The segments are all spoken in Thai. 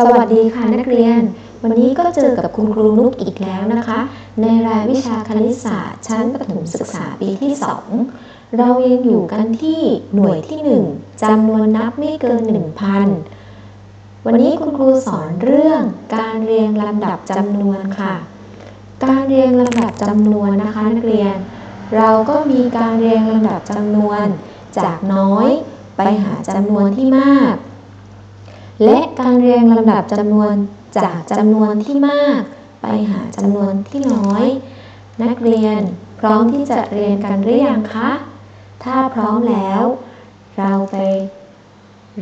สวัสดีค่ะนักเรียน วันนี้ก็เจอกับคุณครูนุกอีกแล้วนะคะ ในรายวิชาคณิตศาสตร์ ชั้นประถมศึกษาปีที่ 2 เรายังอยู่กันที่หน่วยที่ 1จำนวนนับไม่เกิน 1,000 วันนี้คุณครูสอนเรื่องการเรียงลำดับจำนวนค่ะ การเรียงลำดับจำนวนนะคะนักเรียน เราก็มีการเรียงลำดับจำนวนจากน้อยไปหาจำนวนที่มาก และการเรียงลำดับจำนวนจากจำนวนที่มาก ไปหาจำนวนที่น้อย นักเรียนพร้อมที่จะเรียนกันหรือยังคะ ถ้าพร้อมแล้ว เราไป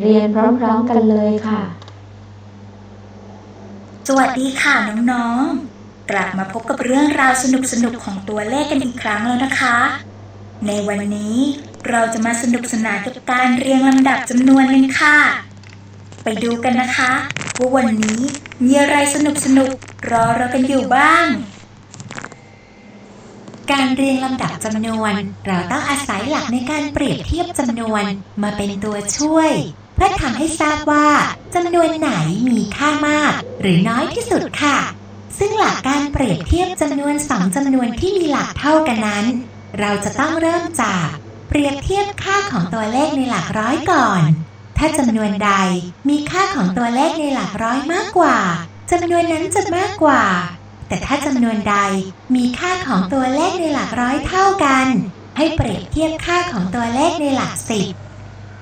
เรียนพร้อมๆกันเลยค่ะ สวัสดีค่ะน้องๆ กลับมาพบกับเรื่องราวสนุกๆของตัวเลขกันอีกครั้งแล้วนะคะ ในวันนี้เราจะมาสนุกสนานกับการเรียงลำดับจำนวนกันค่ะ ไปดูกันนะคะว่าวันนี้มีอะไรสนุกๆรอเรากันอยู่บ้าง การเรียงลำดับจำนวน เราต้องอาศัยหลักในการเปรียบเทียบจำนวนมาเป็นตัวช่วย เพื่อทำให้ทราบว่าจำนวนไหนมีค่ามาก หรือน้อยที่สุดค่ะ ซึ่งหลักการเปรียบเทียบจำนวนสองจำนวนที่มีหลักเท่ากันนั้น เราจะต้องเริ่มจาก เปรียบเทียบค่าของตัวเลขในหลักร้อยก่อน ถ้าจำนวนใดมีค่าของตัวเลขในหลักร้อยมากกว่าจำนวนนั้นจะมากกว่า แต่ถ้าจำนวนใดมีค่าของตัวเลขในหลักร้อยเท่ากัน ให้เปรียบเทียบค่าของตัวเลขในหลักสิบ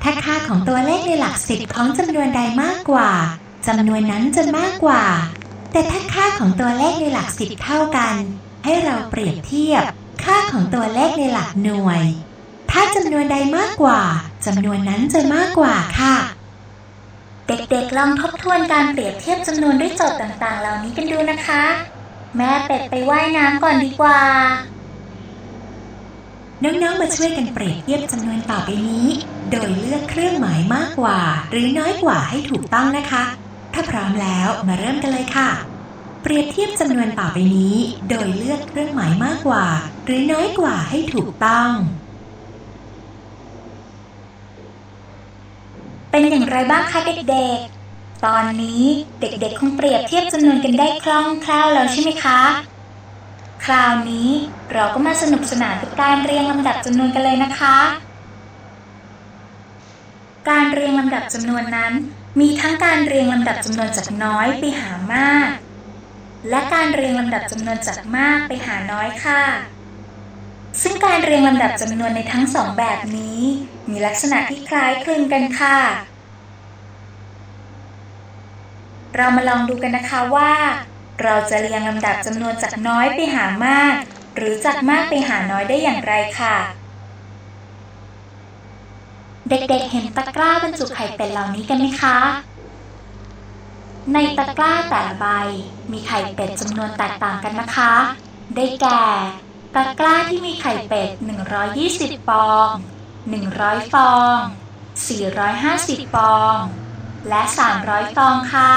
ถ้าค่าของตัวเลขในหลักสิบของจำนวนใดมากกว่าจำนวนนั้นจะมากกว่า แต่ถ้าค่าของตัวเลขในหลักสิบเท่ากัน ให้เราเปรียบเทียบ ค่าของตัวเลขในหลักหน่วย ถ้าจำนวนใดมากกว่า จำนวนนั้นจะมากกว่าค่ะ เด็กๆลองทบทวนการเปรียบเทียบจำนวนด้วยโจทย์ต่างๆ เหล่านี้กันดูนะคะ แม่เป็ดไปว่ายน้ำก่อนดีกว่า น้องๆ มาช่วยกันเปรียบเทียบจำนวนต่อไปนี้ โดยเลือกเครื่องหมายมากกว่า หรือน้อยกว่าให้ถูกต้องนะคะ ถ้าพร้อมแล้วมาเริ่มกันเลยค่ะเปรียบเทียบจำนวนต่อไปนี้ โดยเลือกเครื่องหมายมากกว่า หรือน้อยกว่าให้ถูกต้อง เป็นอย่างไรบ้างคะเด็กๆ ตอนนี้เด็กๆ คงเปรียบเทียบจำนวนกันได้คล่องแคล่วแล้วใช่ไหมคะ คราวนี้เราก็มาสนุกสนานกับการเรียงลำดับจำนวนกันเลยนะคะ การเรียงลำดับจำนวนนั้น มีทั้งการเรียงลำดับจำนวนจากน้อยไปหามาก และการเรียงลำดับจำนวนจากมากไปหาน้อยค่ะ ซึ่งการเรียงลำดับจำนวนในทั้งสองแบบนี้ มีลักษณะที่คล้ายคลึงกันค่ะ เรามาลองดูกันนะคะว่า เราจะเรียงลำดับจำนวนจากน้อยไปหามาก หรือจากมากไปหาน้อยได้อย่างไรค่ะ เด็กๆเห็นตะกร้าบรรจุไข่เป็ดเหล่านี้กันไหมคะ ในตะกร้าแต่ละใบ มีไข่เป็ดจำนวนแตกต่างกันนะคะ ได้แก่ ตะกร้าที่มีไข่เป็ด 120 ฟอง 100 ฟอง 450 ฟอง และ 300 ฟองค่ะ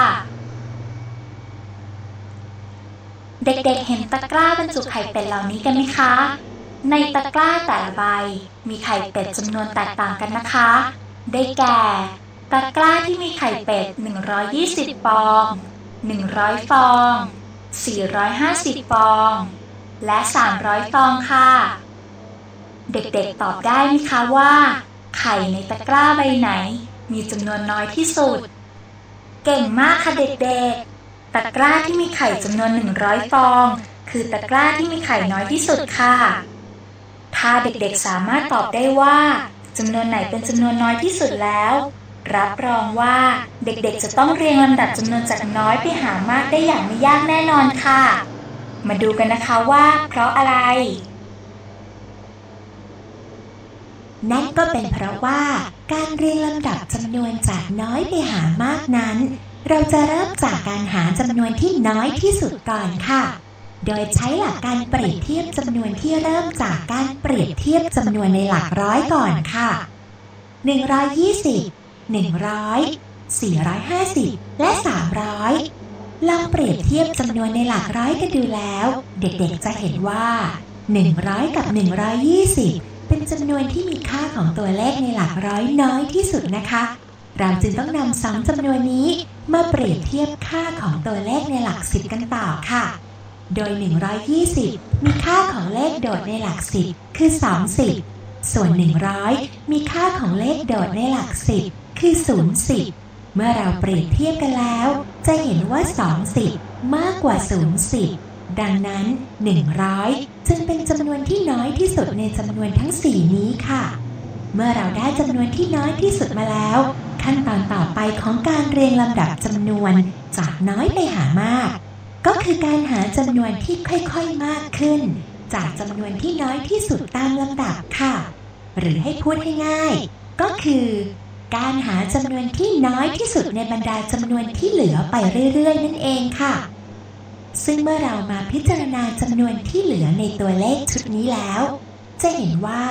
เด็กๆ เห็นตะกร้าบรรจุไข่เป็ดเหล่านี้กันไหมคะ ในตะกร้าแต่ละใบ มีไข่เป็ดจำนวนแตกต่างกันนะคะ ได้แก่ ตะกร้าที่มีไข่เป็ด 120 ฟอง 100 ฟอง 450 ฟอง และ 300 ฟองค่ะ เด็กๆตอบได้ไหมคะว่า ไข่ในตะกร้าใบไหน มีจำนวนน้อยที่สุด เก่งมากค่ะเด็กๆ ตะกร้าที่มีไข่จำนวน 100 ฟอง คือตะกร้าที่มีไข่น้อยที่สุดค่ะ ถ้าเด็กๆสามารถตอบได้ว่าจำนวนไหนเป็นจำนวนน้อยที่สุดแล้ว รับรองว่าเด็กๆจะต้องเรียงลำดับจำนวนจากน้อยไปหามากได้อย่างไม่ยากแน่นอนค่ะ มาดูกันนะคะว่าเพราะอะไร นั่นก็เป็นเพราะว่าการเรียงลำดับจำนวนจากน้อยไปหามากนั้น เราจะเริ่มจากการหาจำนวนที่น้อยที่สุดก่อนค่ะ โดยใช้หลักการเปรียบเทียบจำนวนที่เริ่มจากการเปรียบเทียบจำนวนในหลักร้อยก่อนค่ะ 120 100 450 และ 300 ลองเปรียบเทียบจำนวนในหลักร้อยกันดูแล้ว เด็กๆจะเห็นว่า 100 กับ 120 เป็นจำนวนที่มีค่าของตัวเลขในหลักร้อยน้อยที่สุดนะคะ เราจึงต้องนำสองจำนวนนี้ มาเปรียบเทียบค่าของตัวเลขในหลักสิบกันต่อค่ะ โดย 120 มีค่าของเลขโดดในหลักสิบคือ20ส่วน 100 มีค่าของเลขโดดในหลักสิบคือ 0 เมื่อเราเปรียบเทียบกันแล้ว จะเห็นว่า 20 มากกว่า0ดังนั้น 100 จึงเป็นจำนวนที่น้อยที่สุดในจำนวนทั้ง 4 นี้ค่ะ เมื่อเราได้จำนวนที่น้อยที่สุดมาแล้ว ขั้นตอนต่อไปของการเรียงลำดับจำนวนจากน้อยไปหามาก ก็คือการหาจำนวนที่ค่อยๆมากขึ้น จากจำนวนที่น้อยที่สุดตามลำดับค่ะ หรือให้พูดให้ง่าย ก็คือ การหาจำนวนที่น้อยที่สุดในบรรดาจำนวนที่เหลือไปเรื่อย ๆ นั่นเองค่ะ ซึ่งเมื่อเรามาพิจารณาจำนวนที่เหลือในตัวเลขชุดนี้แล้ว จะเห็นว่า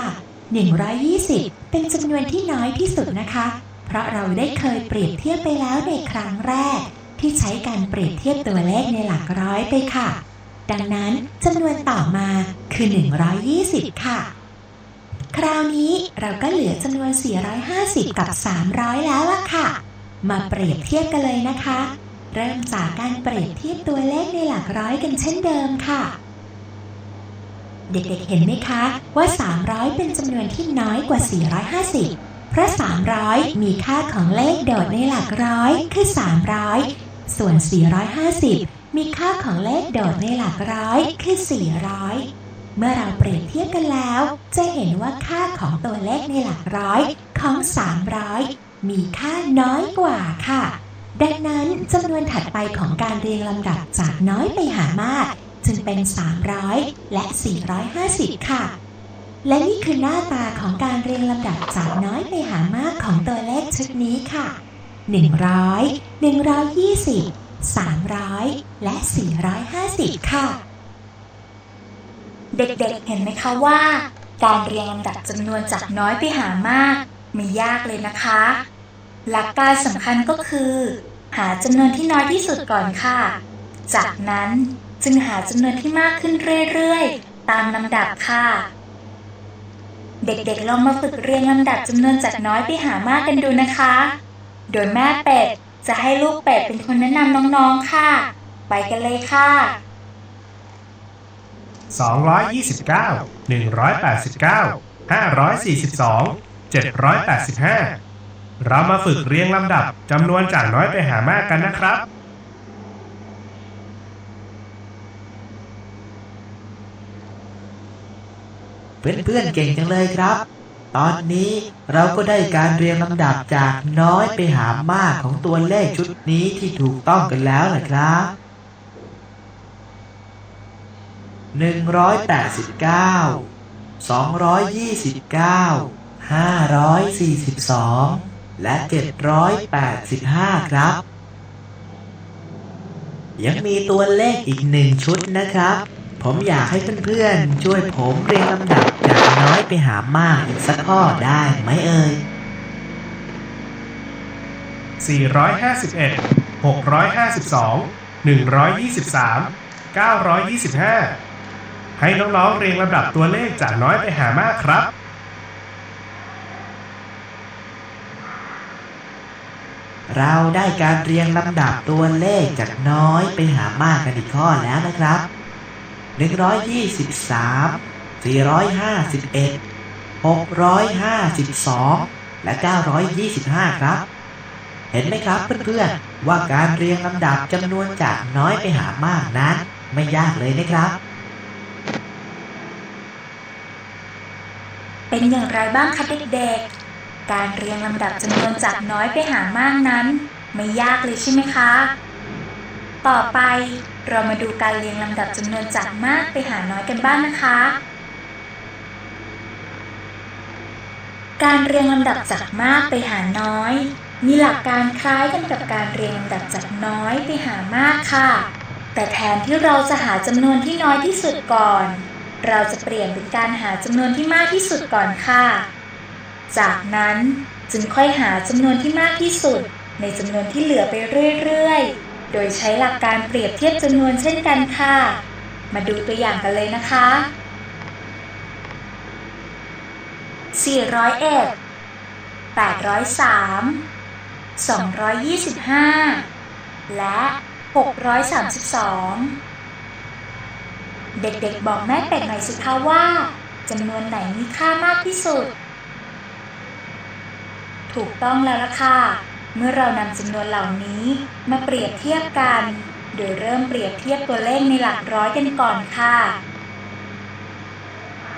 120 เป็นจำนวนที่น้อยที่สุดนะคะ เพราะเราได้เคยเปรียบเทียบไปแล้วในครั้งแรก ที่ใช้การเปรียบเทียบตัวเลขในหลักร้อยไปค่ะ ดังนั้นจำนวนต่อมาคือ 120 ค่ะ คราวนี้เราก็เหลือจำนวน 450 กับ 300 แล้วล่ะค่ะ มาเปรียบเทียบกันเลยนะคะ เริ่มจากการเปรียบเทียบตัวเลขในหลักร้อยกันเช่นเดิมค่ะ เด็กๆเห็นไหมคะว่า 300 เป็นจำนวนที่น้อยกว่า 450 เพราะ 300 มีค่าของเลขโดดในหลักร้อยคือ 300 ส่วน 450 มีค่าของเลขโดดในหลักร้อยคือ 400 เมื่อเราเปรียบเทียบกันแล้ว จะเห็นว่าค่าของตัวเลขในหลักร้อยของ 300 มีค่าน้อยกว่าค่ะ ดังนั้นจำนวนถัดไปของการเรียงลำดับจากน้อยไปหามาก จึงเป็น 300 และ 450 ค่ะ และนี่คือหน้าตาของการเรียงลำดับจากน้อยไปหามากของตัวเลขชุดนี้ค่ะ 100 120 300 และ 450 ค่ะ เด็กๆเห็นไหมคะว่า การเรียงลำดับจำนวนจากน้อยไปหามากไม่ยากเลยนะคะ หลักการสำคัญก็คือ หาจำนวนที่น้อยที่สุดก่อนค่ะ จากนั้นจึงหาจำนวนที่มากขึ้นเรื่อยๆ ตามลำดับค่ะ เด็กๆลองมาฝึกเรียงลำดับจำนวนจากน้อยไปหามากกันดูนะคะ โดยแม่เป็ดจะให้ลูกเป็ดเป็นคนแนะนำน้องๆค่ะ ไปกันเลยค่ะ 229 189 542 785 เรามาฝึกเรียงลำดับจำนวนจากน้อยไปหามากกันนะครับเพื่อนๆเก่งจังเลยครับ ตอนนี้เราก็ได้การเรียงลำดับจากน้อยไปหามากของตัวเลขชุดนี้ที่ถูกต้องกันแล้วนะครับ หนึ่งร้อยแปดสิบเก้าสองร้อยยี่สิบเก้าห้าร้อยสี่สิบสองและเจ็ดร้อยแปดสิบห้าครับ ยังมีตัวเลขอีกหนึ่งชุดนะครับ ผมอยากให้เพื่อนๆ ช่วยผมเรียงลำดับจากน้อยไปหามากอีกสักข้อได้ไหมเอ่ย 451 652 123 925 ให้น้องๆเรียงลำดับตัวเลขจากน้อยไปหามากครับ เราได้การเรียงลำดับตัวเลขจากน้อยไปหามากกันอีกข้อแล้วนะครับ 123 451 652 และ 925 ครับ เห็นไหมครับเพื่อนๆว่าการเรียงลำดับจำนวนจากน้อยไปหามากนั้นไม่ยากเลยนะครับ เป็นอย่างไรบ้างคะเด็กๆ การเรียงลำดับจำนวนจากน้อยไปหามากนั้น ไม่ยากเลยใช่ไหมคะ ต่อไปเรามาดูการเรียงลำดับจำนวนจากมากไปหาน้อยกันบ้างนะคะ การเรียงลำดับจากมากไปหาน้อย มีหลักการคล้ายกันกับการเรียงลำดับจากน้อยไปหามากค่ะ แต่แทนที่เราจะหาจำนวนที่น้อยที่สุดก่อน เราจะเปลี่ยนเป็นการหาจำนวนที่มากที่สุดก่อนค่ะ จากนั้นจึงค่อยหาจำนวนที่มากที่สุด ในจำนวนที่เหลือไปเรื่อยๆ โดยใช้หลักการเปรียบเทียบจำนวนเช่นกันค่ะ มาดูตัวอย่างกันเลยนะคะ 401 803 225 และ 632 เด็กๆบอกแม่เป็ดหน่อยสิคะว่าจำนวนไหนมีค่ามากที่สุด ถูกต้องแล้วล่ะค่ะ เมื่อเรานำจำนวนเหล่านี้ มาเปรียบเทียบกัน โดยเริ่มเปรียบเทียบตัวเลขในหลักร้อยกันก่อนค่ะ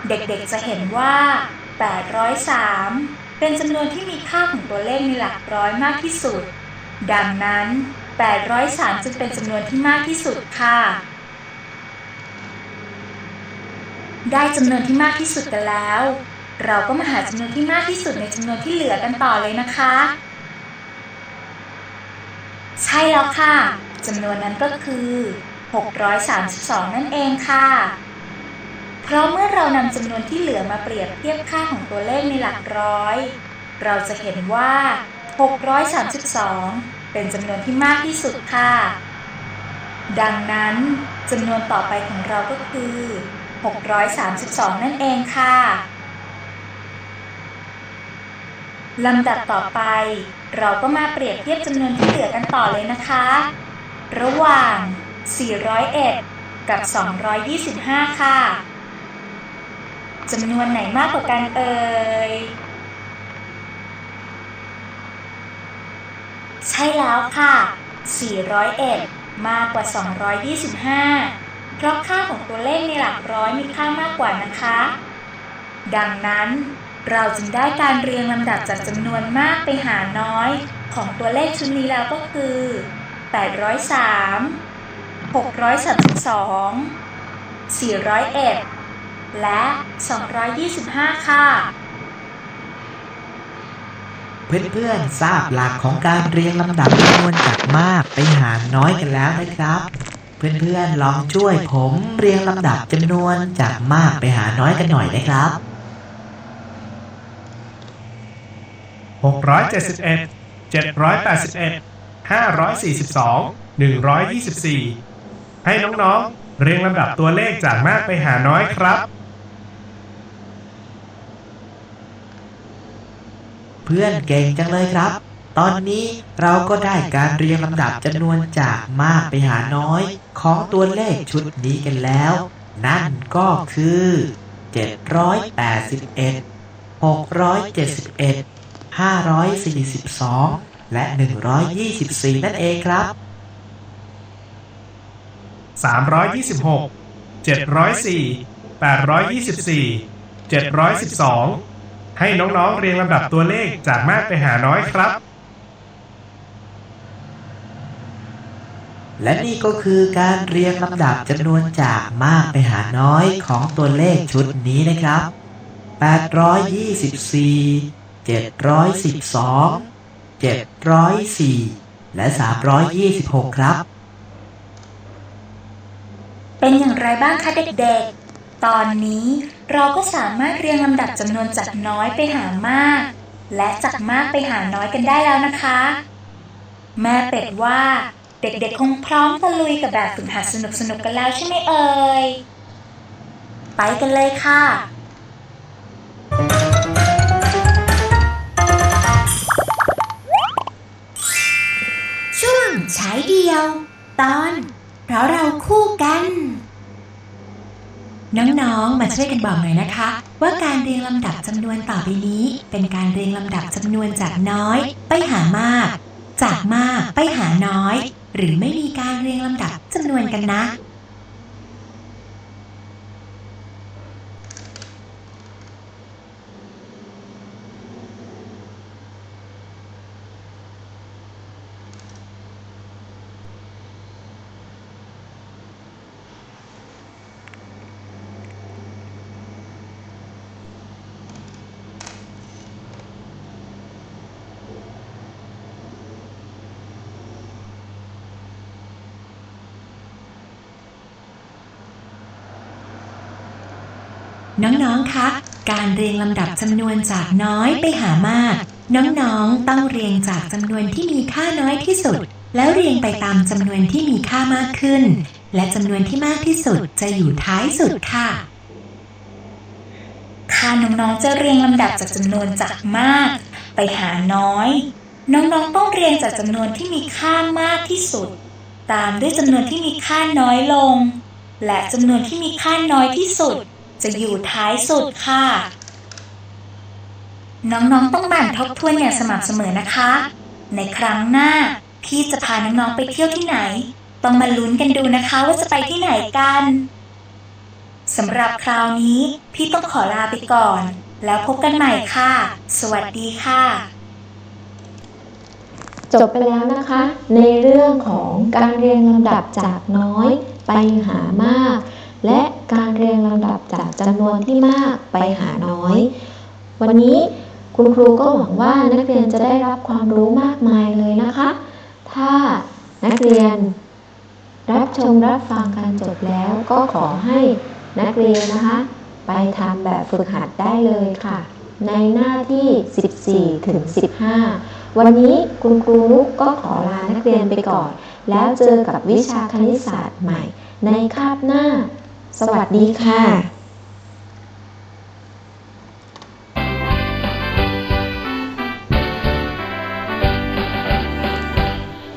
เด็กๆจะเห็นว่า 803 เป็นจำนวนที่มีค่าของตัวเลขในหลักร้อยมากที่สุด ดังนั้น 803จึงเป็นจำนวนที่มากที่สุดค่ะ ได้จำนวนที่มากที่สุดกันแล้ว เราก็มาหาจำนวนที่มากที่สุดในจำนวนที่เหลือกันต่อเลยนะคะ ใช่แล้วค่ะจำนวนนั้นก็คือ 632 นั่นเองค่ะ เพราะเมื่อเรานำจำนวนที่เหลือมาเปรียบเทียบค่าของตัวเลขในหลักร้อย เราจะเห็นว่า 632 เป็นจำนวนที่มากที่สุดค่ะ ดังนั้นจำนวนต่อไปของเราก็คือ 632 นั่นเองค่ะ ลำดับต่อไป เราก็มาเปรียบเทียบจำนวนที่เหลือกันต่อเลยนะคะ ระหว่าง 401 กับ 225 ค่ะจำนวนไหนมากกว่ากันเอ่ย ใช่แล้วค่ะ 401 มากกว่า 225 เพราะค่าของตัวเลขในหลักร้อยมีค่ามากกว่านะคะ ดังนั้นเราจึงได้การเรียงลำดับจากจำนวนมากไปหาน้อย ของตัวเลขชุดนี้แล้วก็คือ 803 632 401 และ 225 ค่ะ เพื่อนๆทราบหลักของการเรียงลำดับจำนวนจากมากไปหารน้อยกันแล้วนะครับ เพื่อนๆลองช่วยผมเรียงลำดับจำนวนจากมากไปหาน้อยกันหน่อยนะครับ 671 781 542 124 ให้น้องๆ เรียงลำดับตัวเลขจากมากไปหาน้อยครับ เพื่อนเก่งจังเลยครับ ตอนนี้เราก็ได้การเรียงลำดับจำนวนจากมากไปหาน้อย ของตัวเลขชุดนี้กันแล้ว นั่นก็คือ 781 671 542 และ 124 นั่นเองครับ 326 704 824 712 ให้น้องๆเรียงลำดับตัวเลขจากมากไปหาน้อยครับ และนี่ก็คือการเรียงลำดับจำนวนจากมากไปหาน้อยของตัวเลขชุดนี้นะครับ 824 712 704 และ 326 ครับ เป็นอย่างไรบ้างคะเด็กๆ ตอนนี้เราก็สามารถเรียงลำดับจำนวนจากน้อยไปหามาก และจากมากไปหาน้อยกันได้แล้วนะคะ แม่เป็ดว่า เด็กๆคงพร้อมตะลุยกับแบบฝึกหัดสนุกๆกันแล้วใช่ไหมเอ่ย ไปกันเลยค่ะ ช่วงใช้เดียว ตอน เพราะเราคู่กัน น้องๆ มาช่วยกันบอกหน่อยนะคะ ว่าการเรียงลำดับจำนวนต่อไปนี้ เป็นการเรียงลำดับจำนวนจากน้อย ไปหามาก จากมากไปหาน้อย หรือไม่มีการเรียงลำดับจำนวนกันนะ น้องๆ คะ การเรียงลำดับจำนวนจากน้อยไปหามาก น้องๆ ต้องเรียงจากจำนวนที่มีค่าน้อยที่สุด แล้วเรียงไปตามจำนวนที่มีค่ามากขึ้น และจำนวนที่มากที่สุดจะอยู่ท้ายสุดค่ะถ้าน้องๆ จะเรียงลำดับจากจำนวนจากมาก ไปหาน้อย น้องๆ ต้องเรียงจากจำนวนที่มีค่ามากที่สุด ตามด้วยจำนวนที่มีค่าน้อยลง และจำนวนที่มีค่าน้อยที่สุด จะอยู่ท้ายสุดค่ะ น้องๆต้องหมั่นทบทวนอย่างสม่ำเสมอนะคะ ในครั้งหน้าพี่จะพาน้องๆไปเที่ยวที่ไหน ต้องมาลุ้นกันดูนะคะว่าจะไปที่ไหนกันสำหรับคราวนี้ พี่ต้องขอลาไปก่อน แล้วพบกันใหม่ค่ะ สวัสดีค่ะ จบไปแล้วนะคะ ในเรื่องของการเรียงลำดับจากน้อยไปหามาก และการเรียงลำดับจากจำนวนที่มากไปหาน้อย วันนี้คุณครูก็หวังว่านักเรียนจะได้รับความรู้มากมายเลยนะคะ ถ้านักเรียน รับชมรับฟังการจบแล้วก็ขอให้นักเรียนนะคะ ไปทำแบบฝึกหัดได้เลยค่ะ ในหน้าที่ 14 ถึง 15 วันนี้คุณครูนุกก็ขอลานักเรียนไปก่อน แล้วเจอกับวิชาคณิตศาสตร์ใหม่ในคาบหน้า สวัสดีค่ะ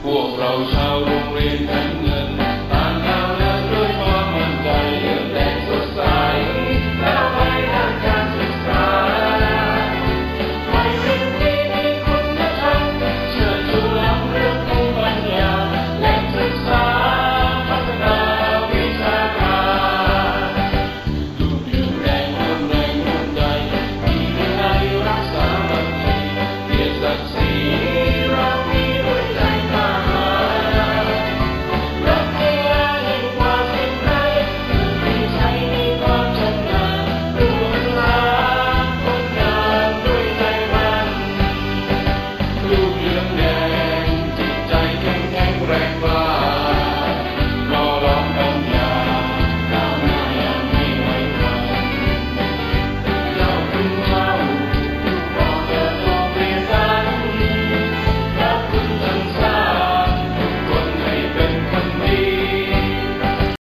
พวกเราชาวโรงเรียนกัน